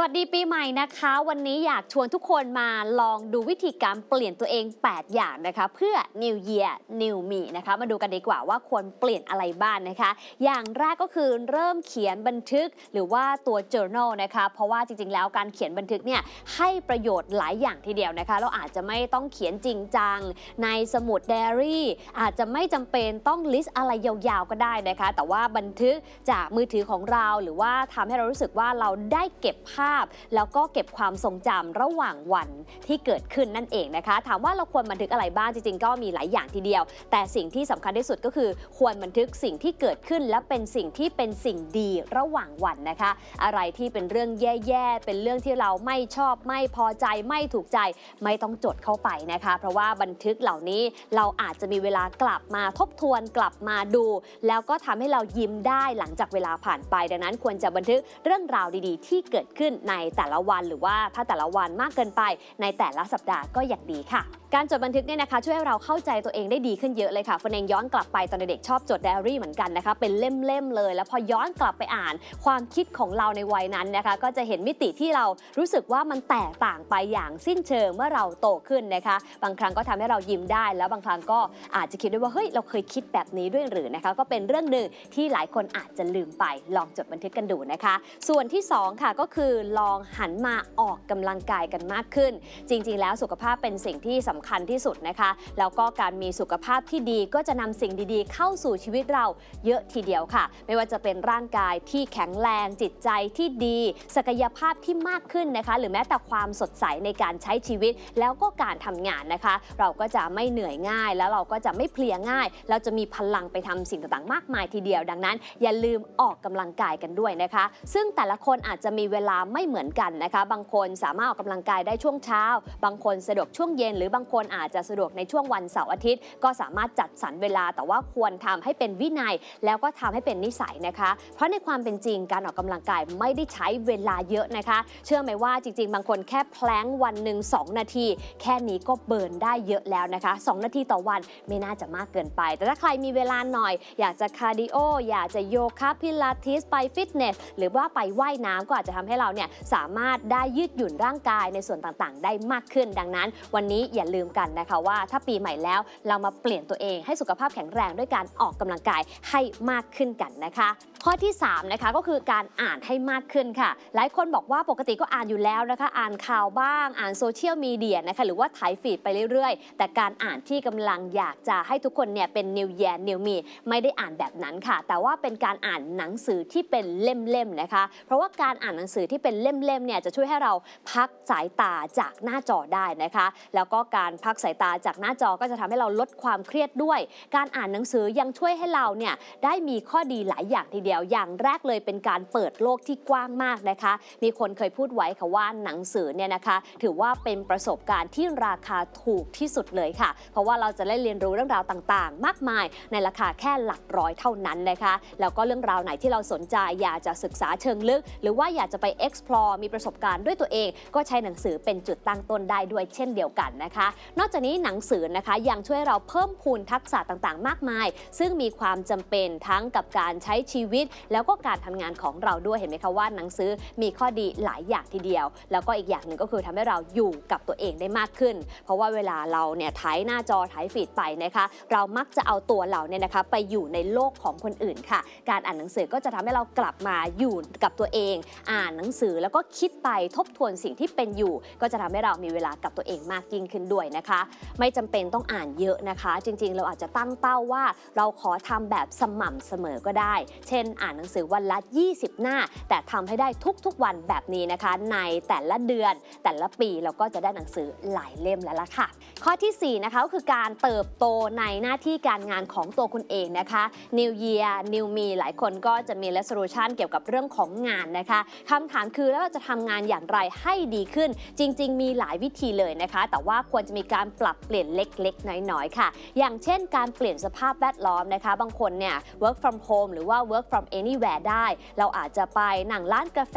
สวัสดีปีใหม่นะคะ วันนี้อยากชวนทุกคนมาลองดูวิธีการเปลี่ยนตัวเอง 8 อย่างนะคะ เพื่อ New Year New Me นะคะ มาดูกันดีกว่าว่าควรเปลี่ยนอะไรบ้างนะคะ อย่างแรกก็คือเริ่มเขียนบันทึกหรือว่าตัว journal นะคะ เพราะว่าจริงๆ แล้วการเขียนบันทึกเนี่ยให้ประโยชน์หลายอย่างทีเดียวนะคะ เราอาจจะไม่ต้องเขียนจริงจัง ในสมุดไดอารี่ อาจจะไม่จำเป็นต้องลิสต์อะไรยาวๆก็ได้นะคะ แต่ว่าบันทึกจากมือถือของเราหรือว่าทำให้เรารู้สึกว่าเราได้เก็บภาพแล้วก็เก็บความทรงจำระหว่างวันที่เกิดขึ้นนั่นเองนะคะ ถามว่าเราควรบันทึกอะไรบ้างจริงๆ ก็มีหลายอย่างทีเดียว แต่สิ่งที่สำคัญที่สุดก็คือควรบันทึกสิ่งที่เกิดขึ้น และเป็นสิ่งที่เป็นสิ่งดีระหว่างวันนะคะ อะไรที่เป็นเรื่องแย่ๆเป็นเรื่องที่เราไม่ชอบไม่พอใจไม่ถูกใจไม่ต้องจดเข้าไปนะคะ เพราะว่าบันทึกเหล่านี้เราอาจจะมีเวลากลับมาทบทวนกลับมาดู แล้วก็ทำให้เรายิ้มได้หลังจากเวลาผ่านไป ดังนั้นควรจะบันทึกเรื่องราวดีๆ ที่เกิดขึ้นในแต่ละวันหรือว่าถ้าแต่ละวันมากเกินไป ในแต่ละสัปดาห์ก็อย่างดีค่ะ การจดบันทึกเนี่ยนะคะ ช่วยให้เราเข้าใจตัวเองได้ดีขึ้นเยอะเลยค่ะฟนเองย้อนกลับไปตอนเด็กชอบจดไดอารี่เหมือนกันนะคะเป็นเล่มๆเลย แล้วพอย้อนกลับไปอ่าน ความคิดของเราในวัยนั้นนะคะ ก็จะเห็นมิติที่เรารู้สึกว่ามันแตกต่างไปอย่างสิ้นเชิงเมื่อเราโตขึ้นนะคะ บางครั้งก็ทำให้เรายิ้มได้ แล้วบางครั้งก็อาจจะคิดด้วยว่าเฮ้ยเราเคยคิดแบบนี้ด้วยหรือนะคะ ก็เป็นเรื่องหนึ่งที่หลายคนอาจจะลืมไปลองจดบันทึกกันดูนะคะ ส่วนที่สองค่ะก็คือลองหันมาออกกำลังกายกันมากขึ้น จริง ๆ แล้วสุขภาพเป็นสิ่งที่สำคัญที่สุดนะคะ แล้วก็การมีสุขภาพที่ดีก็จะนำสิ่งดีๆ เข้าสู่ชีวิตเราเยอะทีเดียวค่ะ ไม่ว่าจะเป็นร่างกายที่แข็งแรงจิตใจที่ดี ศักยภาพที่มากขึ้นนะคะ หรือแม้แต่ความสดใสในการใช้ชีวิต แล้วก็การทำงานนะคะ เราก็จะไม่เหนื่อยง่าย แล้วเราก็จะไม่เพลียง่าย เราจะมีพลังไปทำสิ่งต่างๆ มากมายทีเดียว ดังนั้น อย่าลืมออกกำลังกายกันด้วยนะคะ ซึ่งแต่ละคนอาจจะมีเวลาไม่เหมือนกันนะคะ บางคนสามารถออกกำลังกายได้ช่วงเช้า บางคนสะดวกช่วงเย็น หรือบางคนอาจจะสะดวกในช่วงวันเสาร์อาทิตย์ ก็สามารถจัดสรรเวลา แต่ว่าควรทำให้เป็นวินัย แล้วก็ทำให้เป็นนิสัยนะคะ เพราะในความเป็นจริงการออกกำลังกายไม่ได้ใช้เวลาเยอะนะคะ เชื่อไหมว่าจริง ๆ บางคนแค่แพลงวันหนึ่ง2 นาที แค่นี้ก็เบิร์นได้เยอะแล้วนะคะ 2 นาทีต่อวันไม่น่าจะมากเกินไป แต่ถ้าใครมีเวลาหน่อย อยากจะคาร์ดิโออยากจะโยคะพิลาทิสไปฟิตเนสหรือว่าไปว่ายน้ำก็อาจจะทำให้เราเนี่ยสามารถได้ยืดหยุ่นร่างกายในส่วนต่างๆ ได้มากขึ้น ดังนั้น วันนี้อย่าลืมกันนะคะว่าถ้าปีใหม่แล้วเรามาเปลี่ยนตัวเองให้สุขภาพแข็งแรงด้วยการออกกำลังกายให้มากขึ้นกันนะคะ ข้อที่3นะคะก็คือการอ่านให้มากขึ้นค่ะ หลายคนบอกว่าปกติก็อ่านอยู่แล้วนะคะ อ่านข่าวบ้าง อ่านโซเชียลมีเดียนะคะหรือว่าถ่ายฟีดไปเรื่อยๆ แต่การอ่านที่กำลังอยากจะให้ทุกคนเนี่ยเป็น New Year New Me ไม่ได้อ่านแบบนั้นค่ะ แต่ว่าเป็นการอ่านหนังสือที่เป็นเล่มๆนะคะ เพราะว่าการอ่านหนังสือที่เป็นเล่มๆเนี่ยจะช่วยให้เราพักสายตาจากหน้าจอได้นะคะ แล้วก็การพักสายตาจากหน้าจอก็จะทำให้เราลดความเครียดด้วย การอ่านหนังสือยังช่วยให้เราเนี่ยได้มีข้อดีหลายอย่างทีเดียว อย่างแรกเลยเป็นการเปิดโลกที่กว้างมากนะคะ มีคนเคยพูดไว้ค่ะว่าหนังสือเนี่ยนะคะ ถือว่าเป็นประสบการณ์ที่ราคาถูกที่สุดเลยค่ะ เพราะว่าเราจะได้เรียนรู้เรื่องราวต่างๆ มากมาย ในราคาแค่หลักร้อยเท่านั้นนะคะ แล้วก็เรื่องราวไหนที่เราสนใจอยากจะศึกษาเชิงลึก หรือว่าอยากจะไป explore มีประสบการณ์ด้วยตัวเอง ก็ใช้หนังสือเป็นจุดตั้งต้นได้ด้วยเช่นเดียวกันนะคะ นอกจากนี้หนังสือนะคะยังช่วยเราเพิ่มพูนทักษะต่างๆ มากมาย ซึ่งมีความจำเป็นทั้งกับการใช้ชีวิต แล้วก็การทำงานของเราด้วยเห็นไหมคะว่าหนังสือมีข้อดีหลายอย่างทีเดียว แล้วก็อีกอย่างหนึ่งก็คือทำให้เราอยู่กับตัวเองได้มากขึ้น เพราะว่าเวลาเราเนี่ยถ่ายหน้าจอถ่ายฟีดไปนะคะ เรามักจะเอาตัวเราเนี่ยนะคะไปอยู่ในโลกของคนอื่นค่ะ การอ่านหนังสือก็จะทำให้เรากลับมาอยู่กับตัวเอง อ่านหนังสือแล้วก็คิดไปทบทวนสิ่งที่เป็นอยู่ ก็จะทำให้เรามีเวลากับตัวเองมากยิ่งขึ้นด้วยนะคะ ไม่จำเป็นต้องอ่านเยอะนะคะ จริง ๆ เราอาจจะตั้งเป้าว่า เราขอทำแบบสม่ำเสมอก็ได้ เช่น อ่านหนังสือวันละ 20 หน้า แต่ทำให้ได้ทุกๆวันแบบนี้นะคะ ในแต่ละเดือน แต่ละปีเราก็จะได้หนังสือหลายเล่มแล้วล่ะค่ะ ข้อทีสี่4นะคะก็คือการเติบโตในหน้าที่การงานของตัวคุณเองนะคะ New Year New Me หลายคนก็จะมี resolution เกี่ยวกับเรื่องของงานนะคะคำถามคือแล้วเราจะทำงานอย่างไรให้ดีขึ้น จริง ๆ มีหลายวิธีเลยนะคะ แต่ว่าควรจะมีการปรับเปลี่ยนเล็กๆ น้อยๆ ค่ะ อย่างเช่น การเปลี่ยนสภาพแวดล้อมนะคะ บางคนเนี่ย work from home หรือว่า work from anywhere ได้ เราอาจจะไปหนังร้านกาแฟ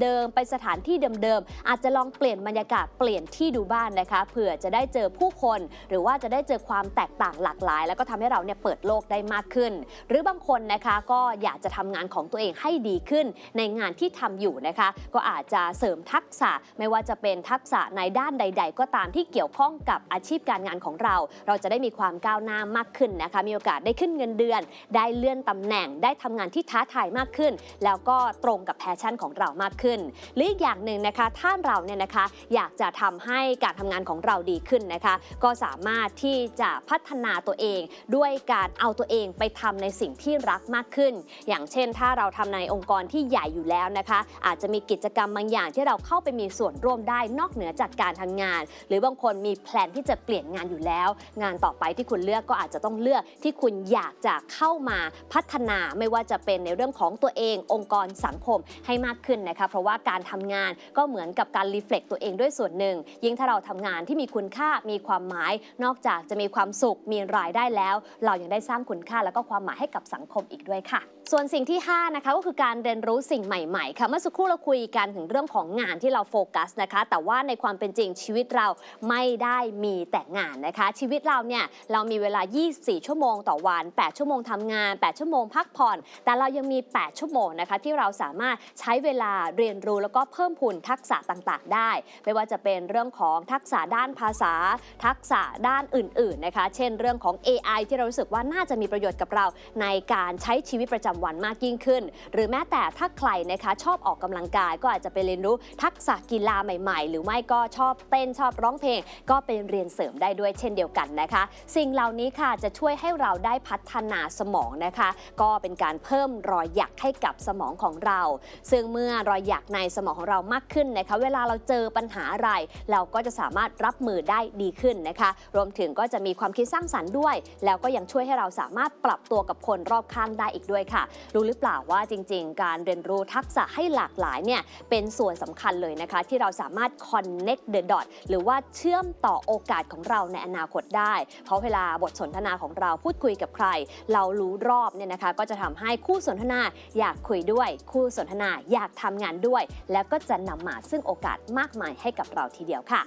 เดิมๆ ไปสถานที่เดิมๆ อาจจะลองเปลี่ยนบรรยากาศเปลี่ยนที่ดูบ้านนะคะ เผื่อจะได้เจอผู้คน หรือว่าจะได้เจอความแตกต่างหลากหลาย แล้วก็ทำให้เราเนี่ยเปิดโลกได้มากขึ้น หรือบางคนนะคะก็อยากจะทำงานของตัวเองให้ดีขึ้นในงานที่ทำอยู่นะคะก็อาจจะเสริมทักษะไม่ว่าจะเป็นทักษะในด้านใด ๆ ก็ตามที่เกี่ยวข้องกับอาชีพการงานของเรา เราจะได้มีความก้าวหน้ามากขึ้นนะคะ มีโอกาสได้ขึ้นเงินเดือน ได้เลื่อนตำแหน่ง ได้ทำงานที่ท้าทายมากขึ้น แล้วก็ตรงกับแพชชั่นของเรามากขึ้น หรืออีกอย่างหนึ่งนะคะถ้าเราเนี่ยนะคะอยากจะทำให้การทำงานของเราดีขึ้นนะคะ ก็สามารถที่จะพัฒนาตัวเอง ด้วยการเอาตัวเองไปทำในสิ่งที่รักมากขึ้น อย่างเช่น ถ้าเราทำในองค์กรที่ใหญ่อยู่แล้วนะคะ อาจจะมีกิจกรรมบางอย่างที่เราเข้าไปมีส่วนร่วมได้นอกเหนือจากการทำงาน หรือบางคนมีแพลนที่จะเปลี่ยนงานอยู่แล้ว งานต่อไปที่คุณเลือกก็อาจจะต้องเลือกที่คุณอยากจะเข้ามาพัฒนาไม่ว่าจะเป็นในเรื่องของตัวเอง องค์กรสังคมให้มากขึ้นนะคะเพราะว่าการทำงานก็เหมือนกับการรีเฟล็กตัวเองด้วยส่วนหนึ่ง ยิ่งถ้าเราทำงานที่มีคุณค่ามีความหมาย นอกจากจะมีความสุขมีรายได้แล้ว เรายังได้สร้างคุณค่าแล้วก็ความหมายให้กับสังคมอีกด้วยค่ะ ส่วนสิ่งที่5นะคะก็คือการเรียนรู้สิ่งใหม่ๆค่ะเมื่อสักครู่เราคุยกันถึงเรื่องของงานที่เราโฟกัสนะคะ แต่ว่าในความเป็นจริงชีวิตเราไม่ได้มีแต่งานนะคะ ชีวิตเราเนี่ยเรามีเวลา 24 ชั่วโมงต่อวัน 8 ชั่วโมงทำงาน 8 ชั่วโมงพักผ่อน แต่เรายังมี 8 ชั่วโมงนะคะที่เราสามารถใช้เวลาเรียนรู้แล้วก็เพิ่มพูนทักษะต่างๆ ได้ ไม่ว่าจะเป็นเรื่องของทักษะด้านภาษา ทักษะด้านอื่นๆนะคะ เช่นเรื่องของ AI ที่เรารู้สึกว่าน่าจะมีประโยชน์กับเราในการใช้ชีวิตประจำวันมากยิ่งขึ้น หรือแม้แต่ถ้าใครนะคะชอบออกกำลังกายก็อาจจะไปเรียนรู้ทักษะกีฬาใหม่ ๆ หรือไม่ก็ชอบเต้นชอบร้องเพลง ก็ไปเรียนเสริมได้ด้วยเช่นเดียวกันนะคะ สิ่งเหล่านี้ค่ะจะช่วยให้เราได้พัฒนาสมองนะคะ ก็เป็นการเพิ่มรอยหยักให้กับสมองของเรา ซึ่งเมื่อรอยหยักในสมองของเรามากขึ้นนะคะ เวลาเราเจอปัญหาอะไร เราก็จะสามารถรับมือได้ดีขึ้นนะคะ รวมถึงก็จะมีความคิดสร้างสรรค์ด้วย แล้วก็ยังช่วยให้เราสามารถปรับตัวกับคนรอบข้างได้อีกด้วยค่ะ รู้หรือเปล่าว่าจริง ๆ การเรียนรู้ทักษะให้หลากหลายเนี่ยเป็นส่วนสำคัญเลยนะคะ ที่เราสามารถ connect the dot หรือว่าเชื่อมต่อโอกาสของเราในอนาคตได้ เพราะเวลาบทสนทนาของเราพูดคุยกับใคร เรารู้รอบเนี่ยนะคะ ก็จะทำให้คู่สนทนาอยากคุยด้วย คู่สนทนาอยากทำงานด้วย แล้วก็จะนำมาซึ่งโอกาสมากมายให้กับเราทีเดียวค่ะ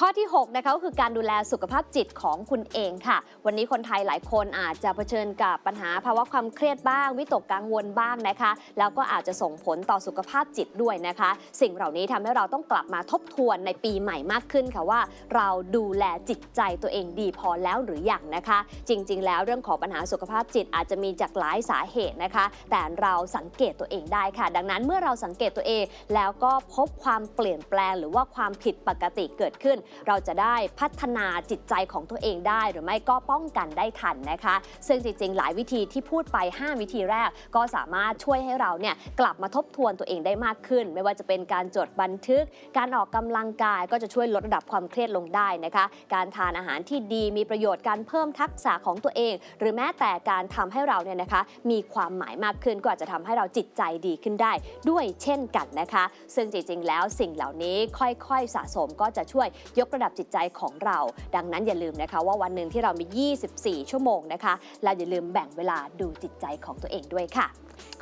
ข้อที่ 6 นะคะก็คือการดูแลสุขภาพจิตของคุณเองค่ะ วันนี้คนไทยหลายคนอาจจะเผชิญกับปัญหาภาวะความเครียดบ้าง วิตกกังวลบ้างนะคะ แล้วก็อาจจะส่งผลต่อสุขภาพจิตด้วยนะคะ สิ่งเหล่านี้ทำให้เราต้องกลับมาทบทวนในปีใหม่มากขึ้นค่ะว่า เราดูแลจิตใจตัวเองดีพอแล้วหรืออยังนะคะ จริง ๆ แล้วเรื่องของปัญหาสุขภาพจิตอาจจะมีจากหลายสาเหตุนะคะ แต่เราสังเกตตัวเองได้ค่ะ ดังนั้นเมื่อเราสังเกตตัวเอง แล้วก็พบความเปลี่ยนแปลงหรือว่าความผิดปกติเกิดขึ้นเราจะได้พัฒนาจิตใจของตัวเองได้ หรือไม่ก็ป้องกันได้ทันนะคะ ซึ่งจริงๆ หลายวิธีที่พูดไป 5 วิธีแรก ก็สามารถช่วยให้เราเนี่ยกลับมาทบทวนตัวเองได้มากขึ้น ไม่ว่าจะเป็นการจดบันทึก การออกกำลังกายก็จะช่วยลดระดับความเครียดลงได้นะคะ การทานอาหารที่ดีมีประโยชน์การเพิ่มทักษะของตัวเอง หรือแม้แต่การทำให้เราเนี่ยนะคะ มีความหมายมากขึ้นก็อาจจะทำให้เราจิตใจดีขึ้นได้ ด้วยเช่นกันนะคะ ซึ่งจริงๆ แล้วสิ่งเหล่านี้ค่อยๆสะสมก็จะช่วยยกระดับจิตใจของเรา ดังนั้นอย่าลืมนะคะว่าวันหนึ่งที่เรามี 24 ชั่วโมงนะคะเราอย่าลืมแบ่งเวลาดูจิตใจของตัวเองด้วยค่ะ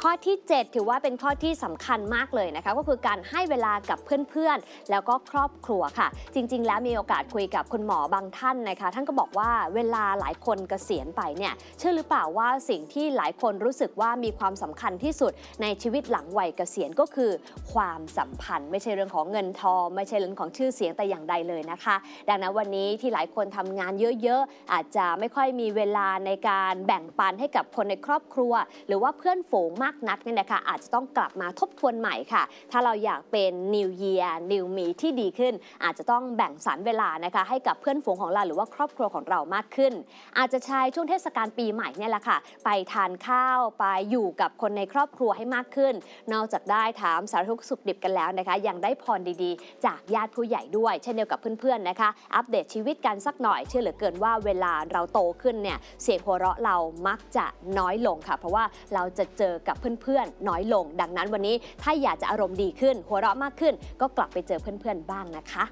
ข้อที่ 7 ถือว่าเป็นข้อที่สำคัญมากเลยนะคะ ก็คือการให้เวลากับเพื่อนๆ แล้วก็ครอบครัวค่ะ จริง ๆ แล้วมีโอกาสคุยกับคุณหมอบางท่านนะคะ ท่านก็บอกว่าเวลาหลายคนเกษียณไปเนี่ยเชื่อหรือเปล่าว่าสิ่งที่หลายคนรู้สึกว่ามีความสำคัญที่สุดในชีวิตหลังวัยเกษียณก็คือ ความสัมพันธ์ ไม่ใช่เรื่องของเงินทองไม่ใช่เรื่องของชื่อเสียงแต่อย่างใดเลยนะคะ ดังนั้นวันนี้ที่หลายคนทำงานเยอะๆ อาจจะไม่ค่อยมีเวลาในการแบ่งปันให้กับคนในครอบครัว หรือว่าเพื่อนฝูงมากนักเนี่ยนะคะอาจจะต้องกลับมาทบทวนใหม่ค่ะ ถ้าเราอยากเป็น New Year New Me ที่ดีขึ้น อาจจะต้องแบ่งสรรเวลานะคะให้กับเพื่อนฝูงของเราหรือว่าครอบครัวของเรามากขึ้น อาจจะใช้ช่วงเทศกาลปีใหม่เนี่ยแหละค่ะ ไปทานข้าวไปอยู่กับคนในครอบครัวให้มากขึ้น นอกจากได้ถามสารทุกข์สุขดิบกันแล้วนะคะ ยังได้พรดีๆ จากญาติผู้ใหญ่ด้วย เช่นเดียวกับเพื่อนเพื่อนๆนะคะ อัปเดตชีวิตกันสักหน่อยเชื่อเหลือเกินว่าเวลาเราโตขึ้นเนี่ยเสียงหัวเราะเรามักจะน้อยลงค่ะ เพราะว่าเราจะเจอกับเพื่อนๆน้อยลง ดังนั้นวันนี้ถ้าอยากจะอารมณ์ดีขึ้น หัวเราะมากขึ้น ก็กลับไปเจอเพื่อนๆบ้างนะคะ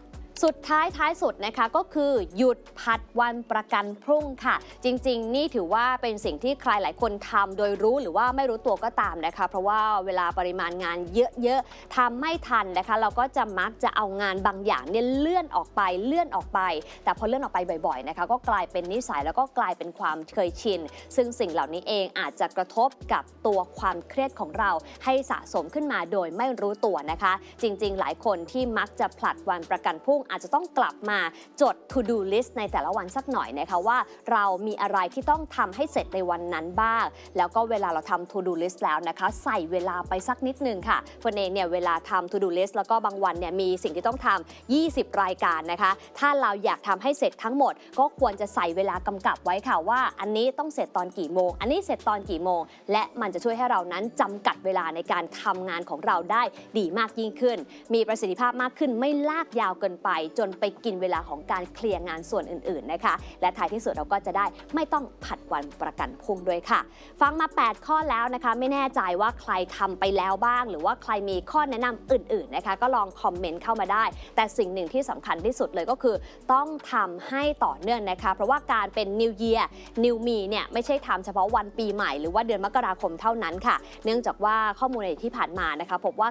สุดท้ายท้ายสุดนะคะก็คือหยุดผัดวันประกันพรุ่งค่ะ จริง ๆ นี่ถือว่าเป็นสิ่งที่ใครหลายคนทำโดยรู้หรือว่าไม่รู้ตัวก็ตามนะคะ เพราะว่าเวลาปริมาณงานเยอะๆทำไม่ทันนะคะ เราก็จะมักจะเอางานบางอย่างเนี่ยเลื่อนออกไปเลื่อนออกไป แต่พอเลื่อนออกไปบ่อยๆนะคะก็กลายเป็นนิสัยแล้วก็กลายเป็นความเคยชิน ซึ่งสิ่งเหล่านี้เองอาจจะกระทบกับตัวความเครียดของเราให้สะสมขึ้นมาโดยไม่รู้ตัวนะคะ จริง ๆ หลายคนที่มักจะผลัดวันประกันพรุ่งอาจจะต้องกลับมาจด to do list ในแต่ละวันสักหน่อยนะคะว่า เรามีอะไรที่ต้องทำให้เสร็จในวันนั้นบ้าง แล้วก็เวลาเราทำ to do list แล้วนะคะ ใส่เวลาไปสักนิดนึงค่ะเฟนเองเนี่ยเวลาทำ to do list แล้วก็บางวันเนี่ยมีสิ่งที่ต้องทำ20 รายการนะคะ ถ้าเราอยากทำให้เสร็จทั้งหมด ก็ควรจะใส่เวลากำกับไว้ค่ะว่า อันนี้ต้องเสร็จตอนกี่โมง อันนี้เสร็จตอนกี่โมง และมันจะช่วยให้เรานั้นจำกัดเวลาในการทำงานของเราได้ดีมากยิ่งขึ้น มีประสิทธิภาพมากขึ้นไม่ลากยาวเกินไปจนไปกินเวลาของการเคลียร์งานส่วนอื่นๆนะคะ และท้ายที่สุดเราก็จะได้ไม่ต้องผัดวันประกันพรุ่งด้วยค่ะ ฟังมา 8 ข้อแล้วนะคะ ไม่แน่ใจว่าใครทำไปแล้วบ้าง หรือว่าใครมีข้อแนะนำอื่นๆนะคะ ก็ลองคอมเมนต์เข้ามาได้ แต่สิ่งหนึ่งที่สำคัญที่สุดเลยก็คือ ต้องทำให้ต่อเนื่องนะคะ เพราะว่าการเป็น New Year New Me เนี่ยไม่ใช่ทำเฉพาะวันปีใหม่หรือว่าเดือนมกราคมเท่านั้นค่ะ เนื่องจากว่าข้อมูลในที่ผ่านมานะคะพบว่า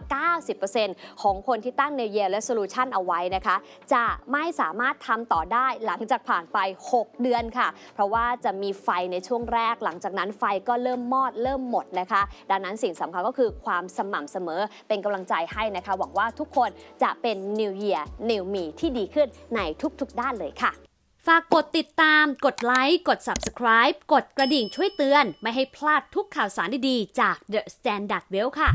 90%ของคนที่ตั้ง New Year Resolution เอาไว้นะคะจะไม่สามารถทำต่อได้หลังจากผ่านไป 6 เดือนค่ะ เพราะว่าจะมีไฟในช่วงแรก หลังจากนั้นไฟก็เริ่มมอดเริ่มหมดนะคะ ดังนั้นสิ่งสำคัญก็คือความสม่ำเสมอเป็นกำลังใจให้นะคะ หวังว่าทุกคนจะเป็น New Year New Me ที่ดีขึ้นในทุกๆ ด้านเลยค่ะฝากกดติดตาม กดไลค์ กด Subscribe กดกระดิ่งช่วยเตือน ไม่ให้พลาดทุกข่าวสารดีๆ จาก The Standard Well ค่ะ